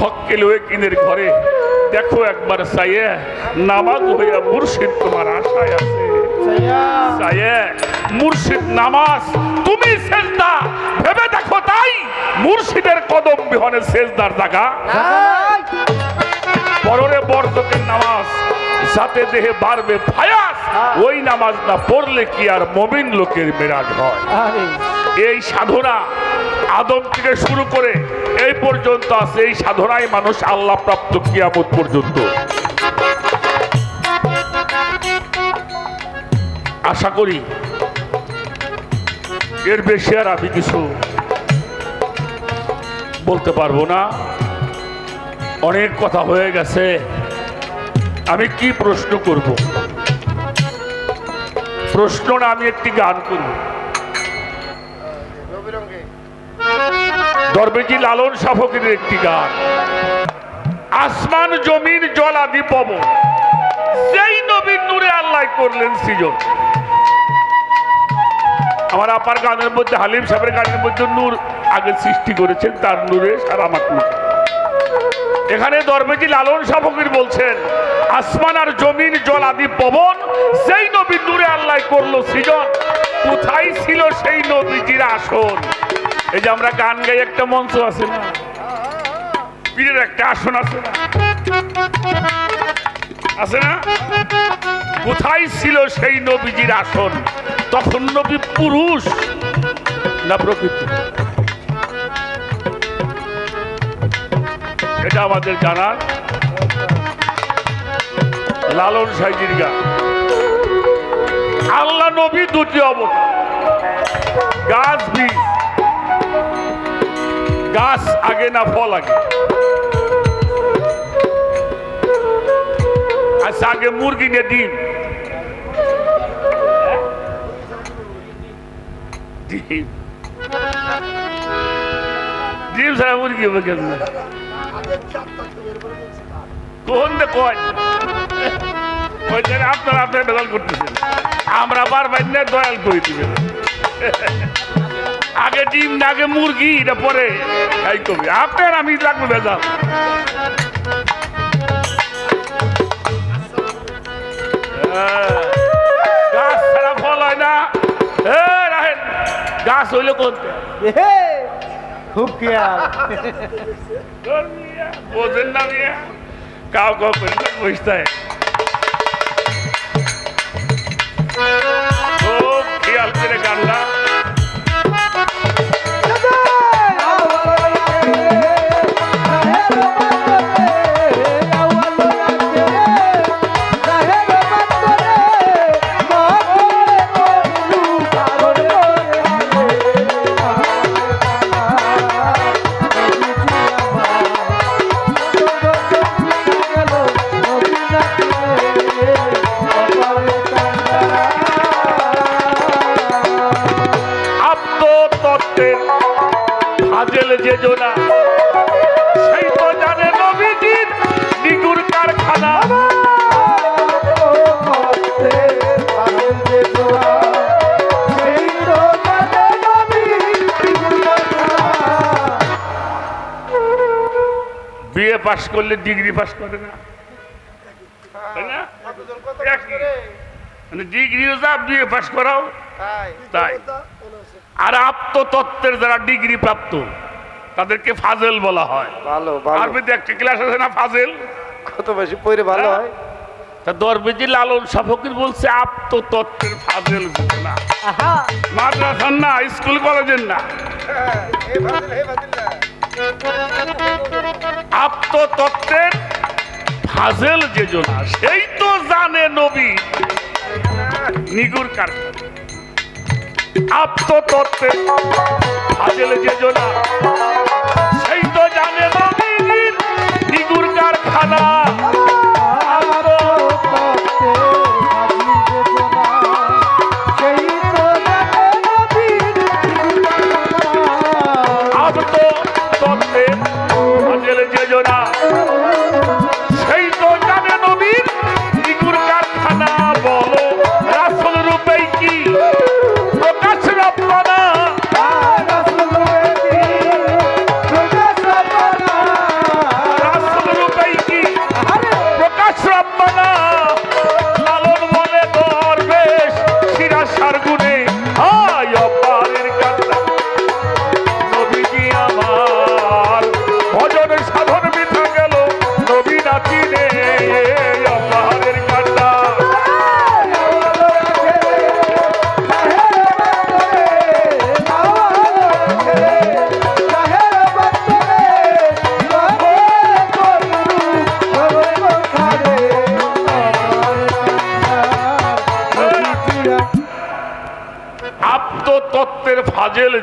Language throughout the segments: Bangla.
মক্কেল ওয়েকিনের ঘরে দেখো একবার চাইয়ে নামাজ হইয়া মুর্শিদ তোমার আশায় আছে। চাইয়ে মুর্শিদ নামাজ তুমি সেজদা ভেবে দেখো তাই মুর্শিদের কদম বিহনে সেজদার জায়গা। পররে বর্তকের নামাজ যাতে দেহে বাড়বে ফায়াস ওই নামাজ না পড়লে কি আর মমিন লোকের মেরাজ হয়? এই সাধনা আদম থেকে শুরু করে এই পর্যন্ত আছে এই সাধনায় মানুষ আল্লাহ প্রাপ্ত কিয়ামত পর্যন্ত। আশা করি এর বেশি আর আমি কিছু বলতে পারব না। অনেক কথা হয়ে গেছে। আমি কি প্রশ্ন করব? প্রশ্ন না আমি একটি গান করব। দরবেজি লালন সাফকের একটি গান। আসমান জমির জল আদি পবন। যেই নবীর নূরে আল্লাহ করলেন সৃজন। আমার আপার গানের মধ্যে, হালিম সাহেবের গানের মধ্যে নূর আগে সৃষ্টি করেছেন, তার নূরে সারা মাকলুক এখানে দরবেজি লালন সাফকির বলছেন, আসমান আর জমিন জল আদি পবন সেই নবীর নূরে আল্লাহ করল সৃজন। কোথায় ছিল সেই নবীজির আসন? এই যে আমরা গান গাই, একটা মঞ্চ আছে না? পীরের একটা আসন আছে না? আছে না? কোথায় ছিল সেই নবীজির আসন? তখন নবী পুরুষ না প্রকৃতি? এটা আমাদের জানার লালন সাইজির গান। আল্লাহ নবী দুটি অবতার। গাছ বীজ। গাছ আগে না ফল আগে? আচ্ছা আগে মুরগি নে ডিম। ডিম। ডিম ছাড়া মুরগি হবে কেমন? কোন কয়? আপনারা আপনার বেদল করতেছেন। আমরা বারবার দয়াল করে দিবেন। আগে ডিম না আগে মুরগি এটা পরে। এই কবি আপনার আমি লাগবে বেজাল হ্যাঁ, গাছ ছাড়া ফল হয় না। রাহেন গাছ হইলে কোনটা খুব খেয়াল। বোঝেন না মিয়া কাউ কাউ করে না বুঝতে খুব খেয়াল করে গানটা। পাশ করলে ডিগ্রি পাশ করে না। তাই মানে ডিগ্রিও যা বিয়ে পাশ করাও তাই। আর আত্মতত্ত্বের যারা ডিগ্রি প্রাপ্ত তাদেরকে ফাজেল বলা হয়। ভালো ভালো। আরবিতে একটা ক্লাস আছে না ফাজেল? কত বেশি পড়ে ভালো হয়? তা দরবেজি লালন সাফকির বলছে আত্মতত্ত্বের ফাজেল না। মাদ্রাসার না স্কুল কলেজের না। আত্মতত্ত্বের ফাজেল যে জোনা, সেই তো জানে নবী। নিগুর কার আত্মতত্ত্বের ফাজেল যে জোনা, সেই তো জানে নবী। নিগুর কারখানা।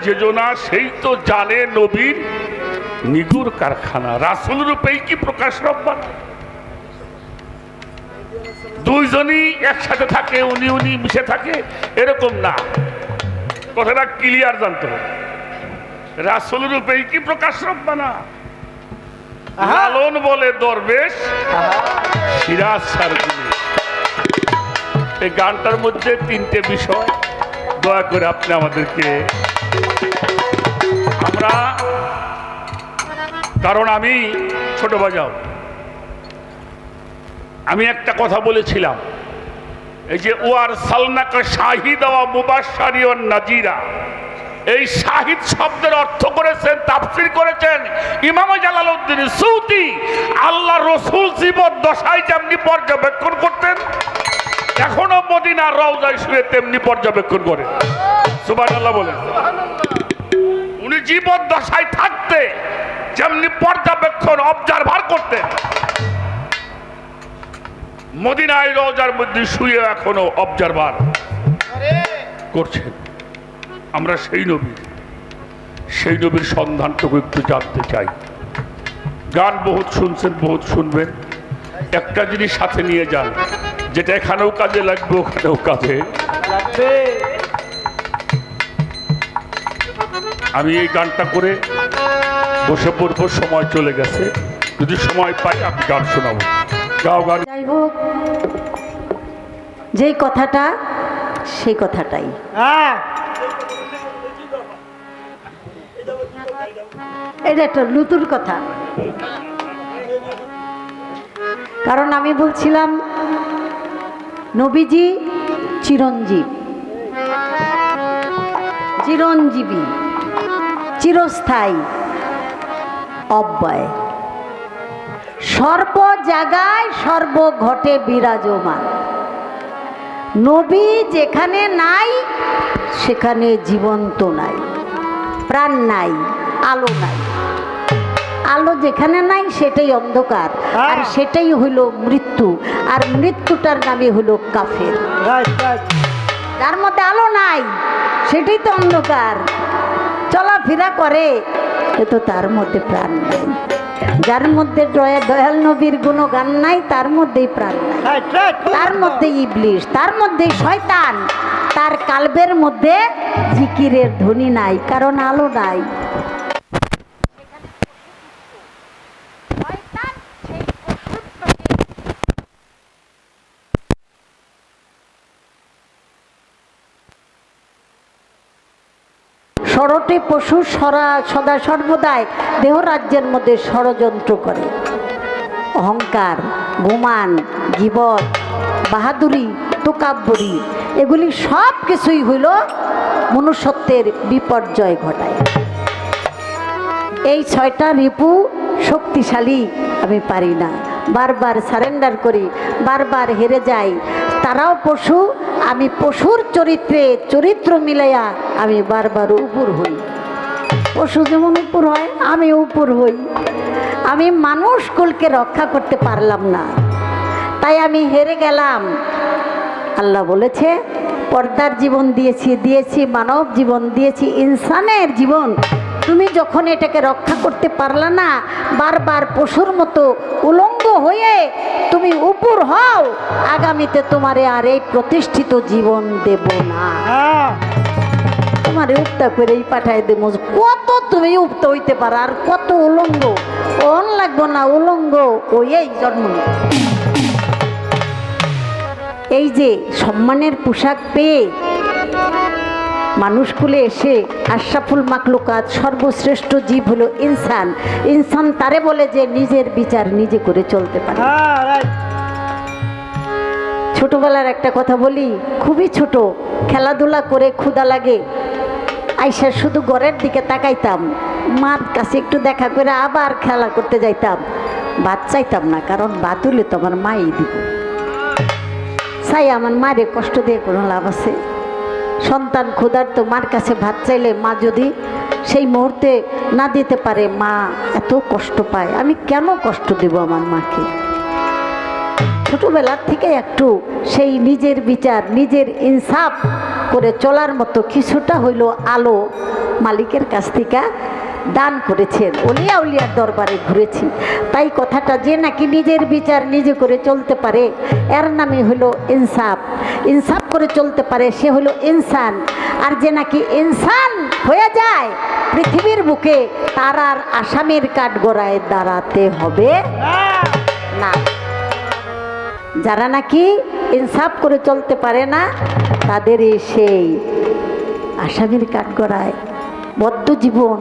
যোজনা সেই তো জানে নবীর নিগুর কারখানা। রাসুল রূপেই কি প্রকাশ রব্বান? দুইজনই একসাথে থাকে উনি উনি মিশে থাকে এরকম না। কথাটা ক্লিয়ার জানতে হবে। রাসুল রূপেই কি প্রকাশ রব্বানা। লালন বলে দরবেশ সিরাজ সারদিনী এই গানটার মধ্যে তিনটে বিষয় দয়া করে আপনি আমাদেরকে আমরা কারণ আমি ছোট বাজাও। আমি একটা কথা বলেছিলাম, এই যে ওয়ার সালনাকে শাহিদ নাজিরা। এই শাহিদ শব্দের অর্থ করেছেন, তাফসীর করেছেন ইমাম জালালউদ্দিন সৌদি। আল্লাহ রসুল জীবন দশায় যেমনি পর্যবেক্ষণ করতেন এখনও মদিনার রওজায় শুয়ে তেমনি পর্যবেক্ষণ করে। সুবহানাল্লাহ বলেন। উনি জীবন দশায় থাকতে যেমনি পর্যবেক্ষণ অবজারভার করতে মদিনায় রওজার মধ্যে শুয়ে এখনও অবজারভার করছেন। আমরা সেই নবী সেই নবীর সন্ধানটুকু একটু জানতে চাই। গান বহুত শুনছেন বহুত শুনবেন। একটা জিনিস সাথে নিয়ে যান। যেটা এখানেও কাজে লাগবে ওখানেও কাজে। লাগবে। আমি এই গানটা করে বসে পড়ব সময় চলে গেছে। যদি সময় পাই আমি গান শোনাবো। গাও গান। যাই হোক যেই কথাটা সেই কথাটাই। হ্যাঁ। এটা একটা নতুন কথা। কারণ আমি বলছিলাম নবীজি চিরঞ্জীব। চিরঞ্জীবী, চিরস্থায়ী, অব্যয়। সর্ব জায়গায় সর্ব ঘটে বিরাজমান। নবী যেখানে নাই, সেখানে জীবন্ত নাই, প্রাণ নাই, আলো নাই। আলো যেখানে নাই সেটাই অন্ধকার। আর সেটাই হইল মৃত্যু। আর মৃত্যুটার নামে হইল কাফের। যার মধ্যে আলো নাই সেটাই তো অন্ধকার। চলাফেরা করে কিন্তু তার মধ্যে প্রাণ নাই। যার মধ্যে দয়া দয়াল নবীর গুণগান নাই তার মধ্যেই প্রাণ নাই। তার মধ্যে ইবলিশ তার মধ্যে শয়তান। তার কালবের মধ্যে জিকিরের ধ্বনি নাই কারণ আলো নাই। ষড়টে পশু সরা সদা সর্বদাই দেহরাজ্যের মধ্যে ষড়যন্ত্র করে। অহংকার, গুমান গিবত বাহাদুরি, তোকাব্বরি, এগুলি সব কিছুই হইল মনুষ্যত্বের বিপর্যয় ঘটায়। এই ছয়টা রিপু শক্তিশালী, আমি পারি না। বারবার সারেন্ডার করি, বারবার হেরে যাই। তারাও পশু, আমি পশুর চরিত্রে চরিত্র মিলাইয়া আমি বারবার উপর হই। পশু যেমন উপর হয়, আমি উপর হই। আমি মানুষ কুলকে রক্ষা করতে পারলাম না। তাই আমি হেরে গেলাম। আল্লাহ বলেছে, পর্দার জীবন দিয়েছি দিয়েছি, মানব জীবন দিয়েছি, ইনসানের জীবন। তুমি যখন এটাকে রক্ষা করতে পারলা না, বারবার পশুর মতো উলঙ্গ হয়ে তুমি উপর হও। আগামীতে তোমারে আর এই প্রতিষ্ঠিত জীবন দেব না। হ্যাঁ। তোমার উক্তা করেই পাঠাই দেব। কত তুমি উক্ত হইতে পারো আর কত উলঙ্গ? অন লাগবো না উলঙ্গ ওই এই জন্ম এই যে সম্মানের পোশাক পেয়ে মানুষকুলে এসে আশরাফুল মাকলুকাত সর্বশ্রেষ্ঠ জীব হলো ইনসান। ইনসান তারে বলে যে নিজের বিচার নিজে করে চলতে পারে। হ্যাঁ ছোটবেলার একটা কথা বলি খুবই ছোট খেলাধুলা করে ক্ষুদা লাগে আইসা শুধু ঘরের দিকে তাকাইতাম। মার কাছে একটু দেখা করে আবার খেলা করতে যাইতাম। ভাত চাইতাম না, কারণ ভাত হলে তো আমার মাই দিব। চাই আমার মারে কষ্ট দিয়ে কোনো লাভ আছে। সন্তান ক্ষুধার তো মার কাছে ভাত চাইলে মা যদি সেই মুহূর্তে না দিতে পারে, মা এত কষ্ট পায়। আমি কেন কষ্ট দেব আমার মাকে? ছোটবেলার থেকে একটু সেই নিজের বিচার, নিজের ইনসাফ করে চলার মতো কিছুটা হইল আলো মালিকের কাছ থেকে দান করেছেন। অলিয়া উলিয়ার দরবারে ঘুরেছি। তাই কথাটা যে নাকি নিজের বিচার নিজে করে চলতে পারে, এর নামে হলো ইনসাফ। ইনসাফ করে চলতে পারে সে হলো ইনসান। আর যে নাকি ইনসান হয়ে যায়, পৃথিবীর বুকে তার আর আসামের কাঠগড়ায় দাঁড়াতে হবে না। যারা নাকি ইনসাফ করে চলতে পারে না তাদেরই সেই আসামির কাঠগড়ায়। বদ্ধ জীবন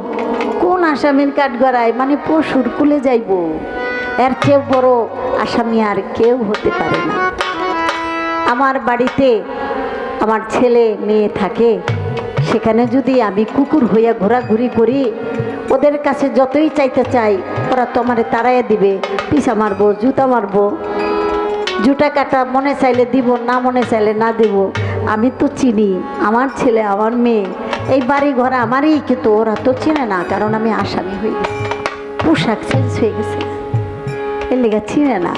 কোন আসামির কাঠগড়ায়? মানে পশুর কুলে যাইব। এর চেয়ে বড় আসামি আর কেউ হতে পারে না। আমার বাড়িতে আমার ছেলে মেয়ে থাকে। সেখানে যদি আমি কুকুর হইয়া ঘোরাঘুরি করি, ওদের কাছে যতই চাইতে চাই, ওরা তো আমারে তাড়াইয়া দিবে। পিসা মারবো, জুতা মারবো। জুটা কাটা মনে চাইলে দিব, না মনে চাইলে না দেব। আমি তো চিনি, আমার ছেলে, আমার মেয়ে। এই বাড়ি ঘর আমারই, কিন্তু ওরা তো চিনে না, কারণ আমি আসামি হয়ে গেছি। পোশাক চেঞ্জ হয়ে গেছে। এর লেগে চিনে না।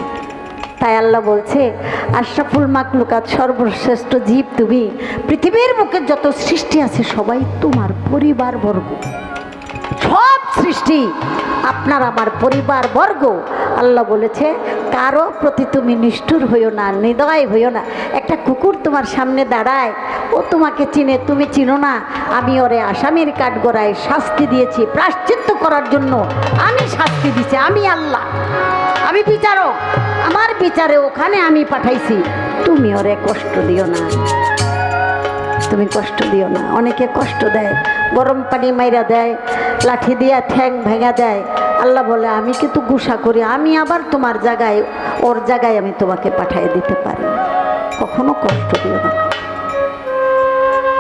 তাই আল্লাহ বলছে, আশরাফুল মাকলুকাত সর্বশ্রেষ্ঠ জীব তুমি। পৃথিবীর মুখে যত সৃষ্টি আছে, সবাই তোমার পরিবার বর্গ সব সৃষ্টি আপনার আমার পরিবার বর্গ আল্লাহ বলেছে, কারও প্রতি তুমি নিষ্ঠুর হইও না, নিদয় হইও না। একটা কুকুর তোমার সামনে দাঁড়ায়, ও তোমাকে চিনে, তুমি চিনো না। আমি ওরে আসামির কাঠগড়ায় শাস্তি দিয়েছি প্রাশ্চিত্য করার জন্য আমি শাস্তি দিছি, আমি আল্লাহ। আমি বিচারক, আমার বিচারে ওখানে আমি পাঠাইছি। তুমি ওরে কষ্ট দিও না। তুমি কষ্ট দিও না। অনেকে কষ্ট দেয়, গরম পানি মাইরা দেয়, লাঠি দিয়া ঠ্যাং ভেঙা দেয়। আল্লাহ বলে, আমি কিন্তু গুসা করি, আমি আবার তোমার জায়গায়, ওর জায়গায় আমি তোমাকে পাঠিয়ে দিতে পারি। কখনো কষ্ট দিও না।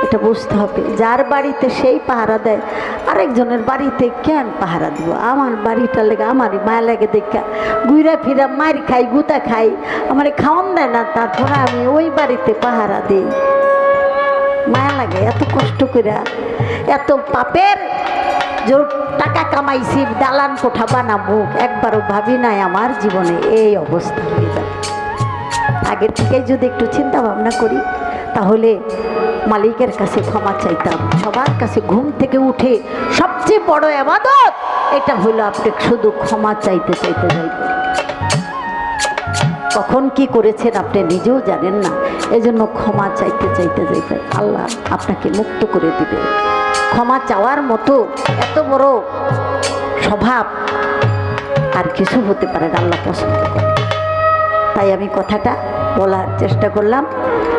এটা বুঝতে হবে। যার বাড়িতে সেই পাহারা দেয়, আরেকজনের বাড়িতে কেন পাহারা দিব? আমার বাড়িটা লেগে আমারই মায়া লাগে দেখা। ঘুরা ফিরা মার খাই, গুতা খাই। আমার খাওয়ান দেয় না, তারপরে আমি ওই বাড়িতে পাহারা দিই। মায়া লাগে, এত কষ্ট করে এত পাপের জোর টাকা কামাইছি, দালান কোঠা বানাবো একবারও ভাবি নাই আমার জীবনে এই অবস্থা হয়ে যাবে। আগের থেকে যদি একটু চিন্তা ভাবনা করি, তাহলে মালিকের কাছে ক্ষমা চাইতাম, সবার কাছে ঘুম থেকে উঠে সবচেয়ে বড় আবাদত এটা হলো আপনি শুধু ক্ষমা চাইতে চাইতে যাইবেন। কখন কি করেছেন আপনি নিজেও জানেন না। এজন্য ক্ষমা চাইতে চাইতে যাইবেন। আল্লাহ আপনাকে মুক্ত করে দিবে ক্ষমা চাওয়ার মতো এত বড় স্বভাব আর কিছু হতে পারে আল্লাহ পছন্দ করে। তাই আমি কথাটা বলার চেষ্টা করলাম।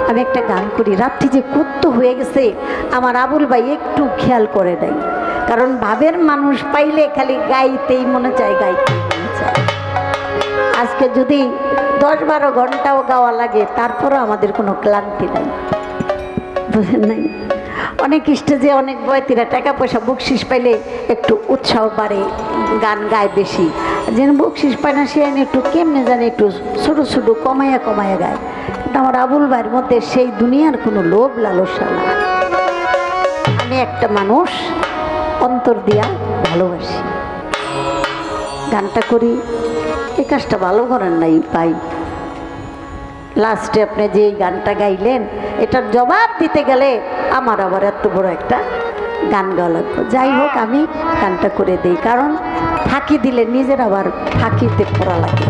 আমি একটা গান করি, রাত্রি যে কুত্ত হয়ে গেছে, আমার আবুল ভাই একটু খেয়াল করে দেয় কারণ ভাবের মানুষ পাইলে খালি গাইতেই মনে চায় চায় আজকে যদি দশ বারো ঘন্টাও গাওয়া লাগে, তারপরও আমাদের কোনো ক্লান্তি নাই। বুঝেন নাই? অনেক স্টেজে অনেক বয়তিরা টাকা পয়সা বকশিস পাইলে একটু উৎসাহ বাড়ে, গান গায় বেশি। যেন বকশিস পায় না, সে একটু কেমনে জানে একটু ছোটো ছোটো কমাইয়া কমাইয়া গায়। কিন্তু আমার আবুল ভাইয়ের মধ্যে সেই দুনিয়ার কোনো লোভ লালসা না। আমি একটা মানুষ, অন্তর দিয়া ভালোবাসি। গানটা করি এই কাজটা ভালো করেন নাই পাই লাস্টে আপনি যে গানটা গাইলেন, এটার জবাব দিতে গেলে আমার আবার এত বড় একটা গান গাওয়া লাগবে। যাই হোক, আমি গানটা করে দিই, কারণ ফাঁকি দিলে নিজের আবার ফাঁকিতে পড়া লাগে।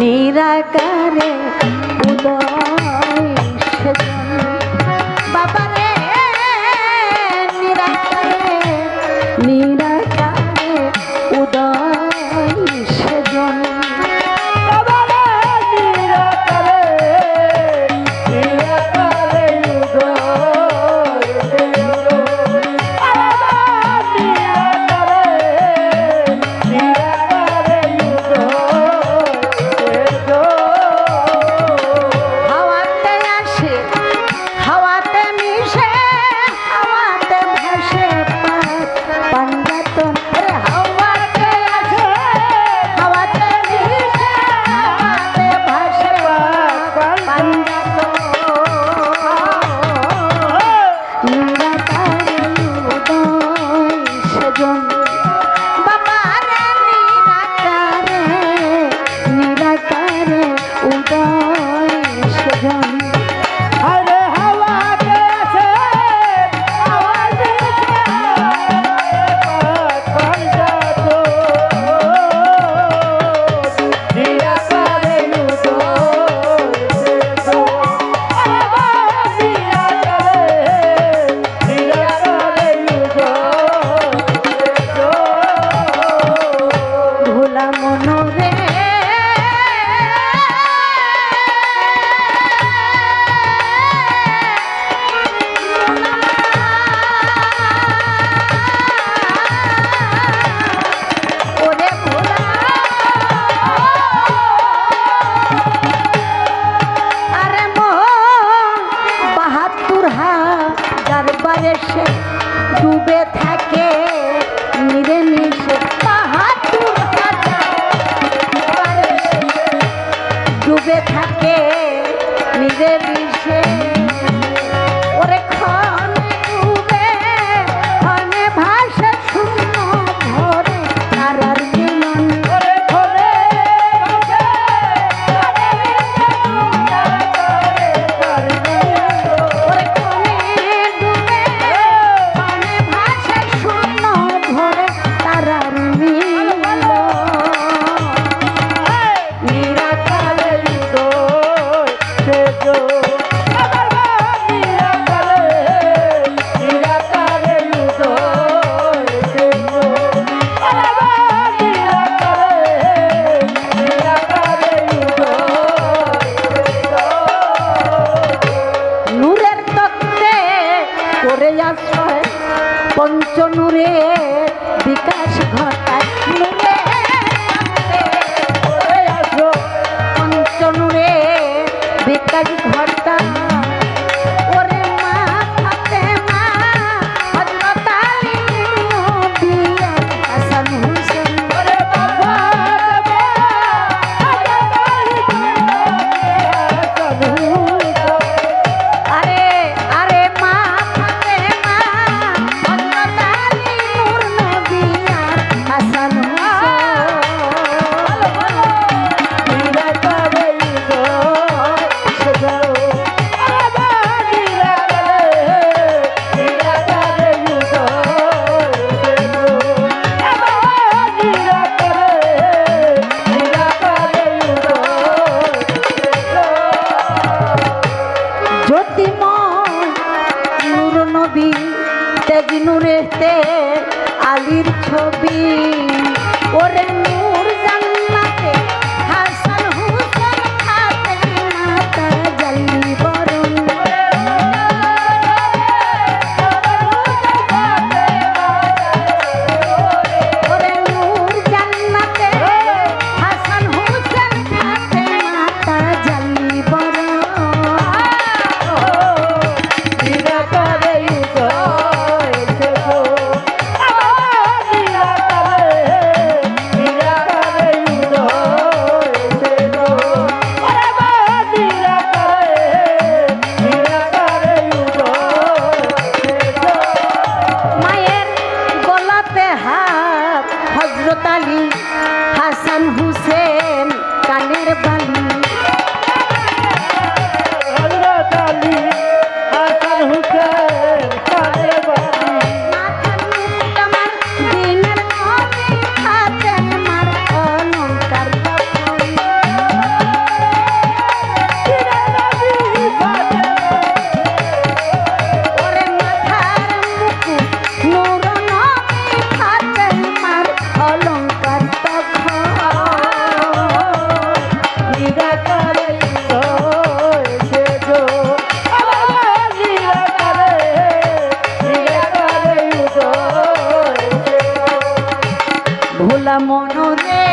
নিরাকারে ডুবে থাকে মনরে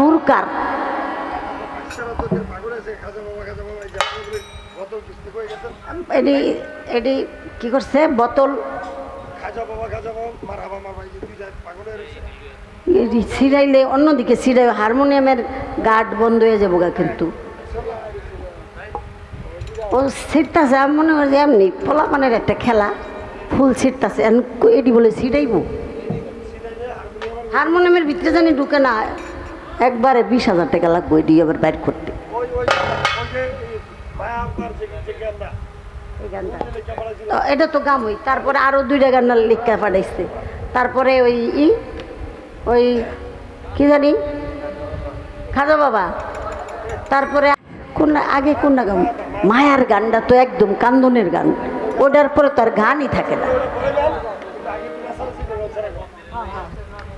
নূরকার। এটি এটি কি করছে? বোতল। ছিড়াইলে, অন্যদিকে ছিড়াই হারমোনিয়ামের গার্ড বন্ধ হয়ে যাব গা কিন্তু। ও ছিটতাছে আমি মনে করি এমনি পোলাপানের একটা খেলা। ফুল ছিটতাছে এটি বলে ছিটাইব হারমোনিয়ামের ভিতরে জানি ঢুকে না। একবারে বিশ হাজার টাকা লাগবে এটি আবার বাইর করতে। এটা তো গাম হই তারপরে আরও দুইটা গান লিখা পাঠাইছে। তারপরে ওই ই ওই কি জানি? খাজা বাবা। তারপরে কোন আগে কোন না গান? মায়ার গানটা তো একদম কান্দনের গান। ওটার পরে তো আর গানই থাকে না।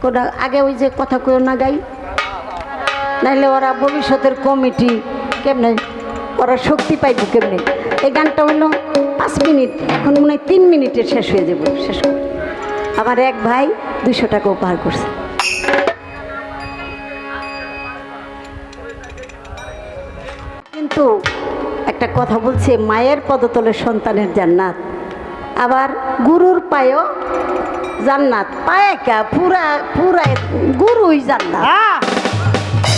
কোনটা আগে ওই যে কথা কেউ না গাই। নাইলে ওরা ভবিষ্যতের কমিটি কেমনে, ওরা শক্তি পাইব কেমনে? এই গানটা হলো পাঁচ মিনিট, এখন মনে হয় তিন মিনিটে শেষ হয়ে যাব, শেষ আমার এক ভাই দুশো টাকা উপহার করছে। কিন্তু একটা কথা বলছে, মায়ের পদতলে সন্তানের জান্নাত, আবার গুরুর পায়েও জান্নাত। পায়ে কা, পুরা পুরা গুরুই জান্নাত।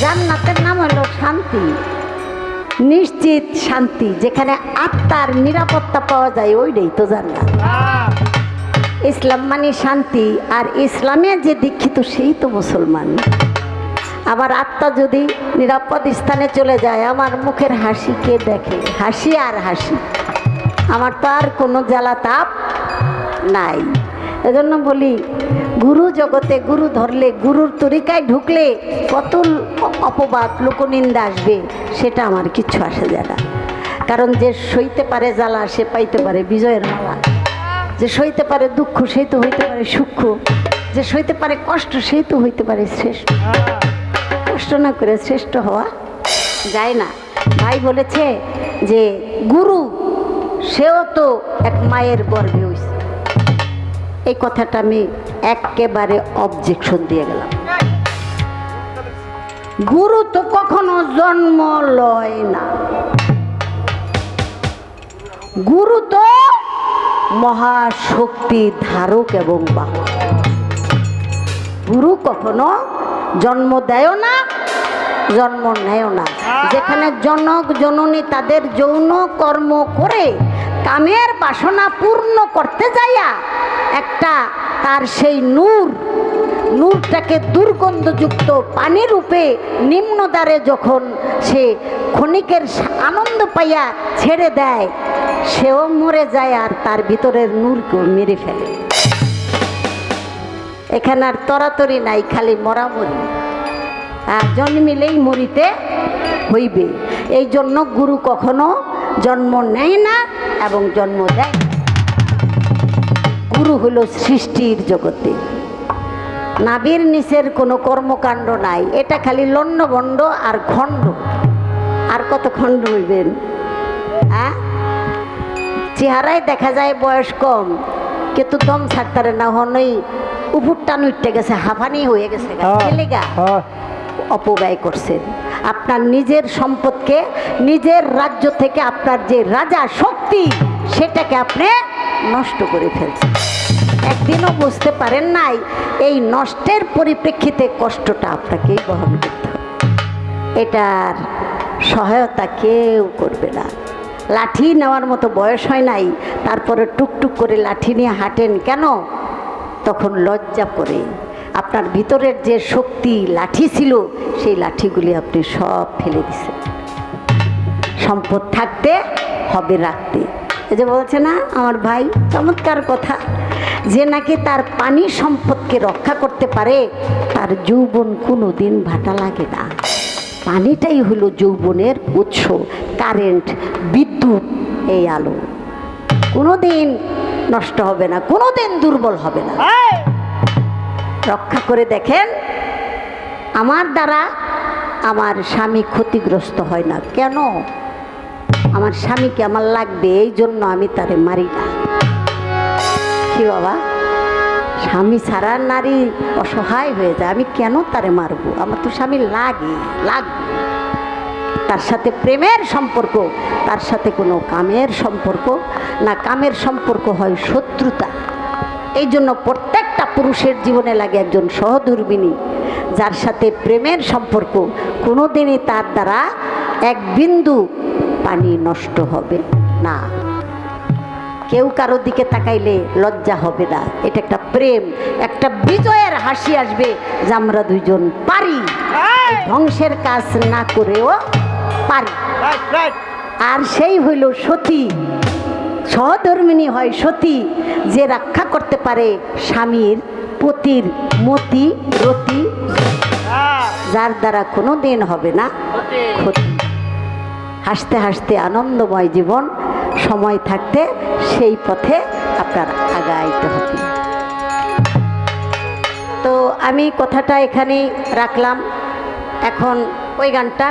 জান্নাতের নাম হলো শান্তি। নিশ্চিত শান্তি, যেখানে আত্মার নিরাপত্তা পাওয়া যায়, ওইটাই তো জান্নাত। ইসলাম মানে শান্তি, আর ইসলামে যে দীক্ষিত, সেই তো মুসলমান। আবার আত্মা যদি নিরাপদ স্থানে চলে যায়, আমার মুখের হাসি কে দেখে? হাসি আর হাসি। আমার তো আর কোনো জ্বালা তাপ নাই। এজন্য বলি, গুরু জগতে গুরু ধরলে, গুরুর তরিকায় ঢুকলে কত অপবাদ, লোকনিন্দা আসবে, সেটা আমার কিচ্ছু আসে যায় না। কারণ যে সইতে পারে জ্বালা, সে পাইতে পারে বিজয়ের মালা। যে সইতে পারে দুঃখ সেই তো হইতে পারে সূক্ষ্ম যে সইতে পারে কষ্ট সেই তো হইতে পারে শ্রেষ্ঠ। কষ্ট না করে শ্রেষ্ঠ হওয়া যায় না। ভাই বলেছে যে, গুরু, সেও তো এক মায়ের গর্ভে এই কথাটা আমি একেবারে অবজেকশন দিয়ে গেলাম। গুরু তো কখনো জন্ম লয় না। গুরু তো মহাশক্তি ধারক এবং বাহক। গুরু কখনো জন্ম দেয় না, জন্ম নেয় না। যেখানে জনক, জননী তাদের যৌন কর্ম করে কামের বাসনা পূর্ণ করতে যাইয়া একটা তার সেই নূর, নূরটাকে দুর্গন্ধযুক্ত পানি রূপে নিম্নদ্বারে যখন সে ক্ষণিকের আনন্দ পাইয়া ছেড়ে দেয়, সেও মরে যায় আর তার ভিতরের নূরকেও মেরে ফেলে। এখানে আর তরাতরি নাই, খালি মরামরি। আর জন্মিলেই মরিতে হইবে। এই জন্য গুরু কখনো জন্ম নেয় না এবং জন্ম দেয় গুরু হলো সৃষ্টির জগতে। নাবির নিচের কোনো কর্মকাণ্ড নাই। এটা খালি লণ্ডভণ্ড আর খণ্ড। আর কত খণ্ড হইবেন? হ্যাঁ চেহারায় দেখা যায় বয়স কম কিন্তু দম ছাড়তারে না হনই উপর টান উঠতে গেছে হাফানি হয়ে গেছে। গা। ছেলে গা? অপব্যয় করছেন। আপনার নিজের সম্পদকে নিজের রাজ্য থেকে আপনার যে রাজা শক্তি সেটাকে আপনি নষ্ট করে ফেলছেন। একদিনও বুঝতে পারেন নাই এই নষ্টের পরিপ্রেক্ষিতে কষ্টটা আপনাকেই বহন করতে এটার সহায়তা কেউ করবে না। লাঠি নেওয়ার মতো বয়স হয় নাই, তারপরে টুকটুক করে লাঠি নিয়ে হাঁটেন কেন? তখন লজ্জা করে আপনার ভিতরের যে শক্তি লাঠি ছিল, সেই লাঠিগুলি আপনি সব ফেলে দিছেন। সম্পদ থাকতে হবে রাখতে। এই যে বলছে না, আমার ভাই, চমৎকার কথা। যে নাকি তার পানি সম্পদকে রক্ষা করতে পারে তার যৌবন কোনো দিন ভাটা লাগে না। পানিটাই হলো যৌবনের উৎস কারেন্ট বিদ্যুৎ এই আলো। কোনো দিন নষ্ট হবে না কোনো দিন দুর্বল হবে না। রক্ষা করে দেখেন আমার দ্বারা আমার স্বামী ক্ষতিগ্রস্ত হয় না। কেন? আমার স্বামীকে আমার লাগবে এই জন্য আমি তারে মারি না। কি বাবা? স্বামী ছাড়া নারী অসহায় হয়ে যায়, আমি কেন তারে মারবো? আমার তো স্বামী লাগে, লাগবে। তার সাথে প্রেমের সম্পর্ক, তার সাথে কোনো কামের সম্পর্ক না, কামের সম্পর্ক হয় শত্রুতা। এই জন্য প্রত্যেকটা পুরুষের জীবনে লাগে একজন সহধর্মিনী যার সাথে প্রেমের সম্পর্ক কোনো দিনই তার দ্বারা এক বিন্দু পানি নষ্ট হবে না। কেউ কারও দিকে তাকাইলে লজ্জা হবে না। এটা একটা প্রেম একটা বিজয়ের হাসি আসবে যে আমরা দুইজন পারি। ধ্বংসের কাজ না করেও পারি। আর সেই হইল সতী। সহধর্মিনী হয় সতী যে রক্ষা করতে পারে স্বামীর পতির মতি রতি। যার দ্বারা কোনো দিন হবে না ক্ষতি। হাসতে হাসতে আনন্দময় জীবন, সময় থাকতে সেই পথে আপনার আগাইতে হবে। তো আমি কথাটা এখানেই রাখলাম। এখন ওই গানটা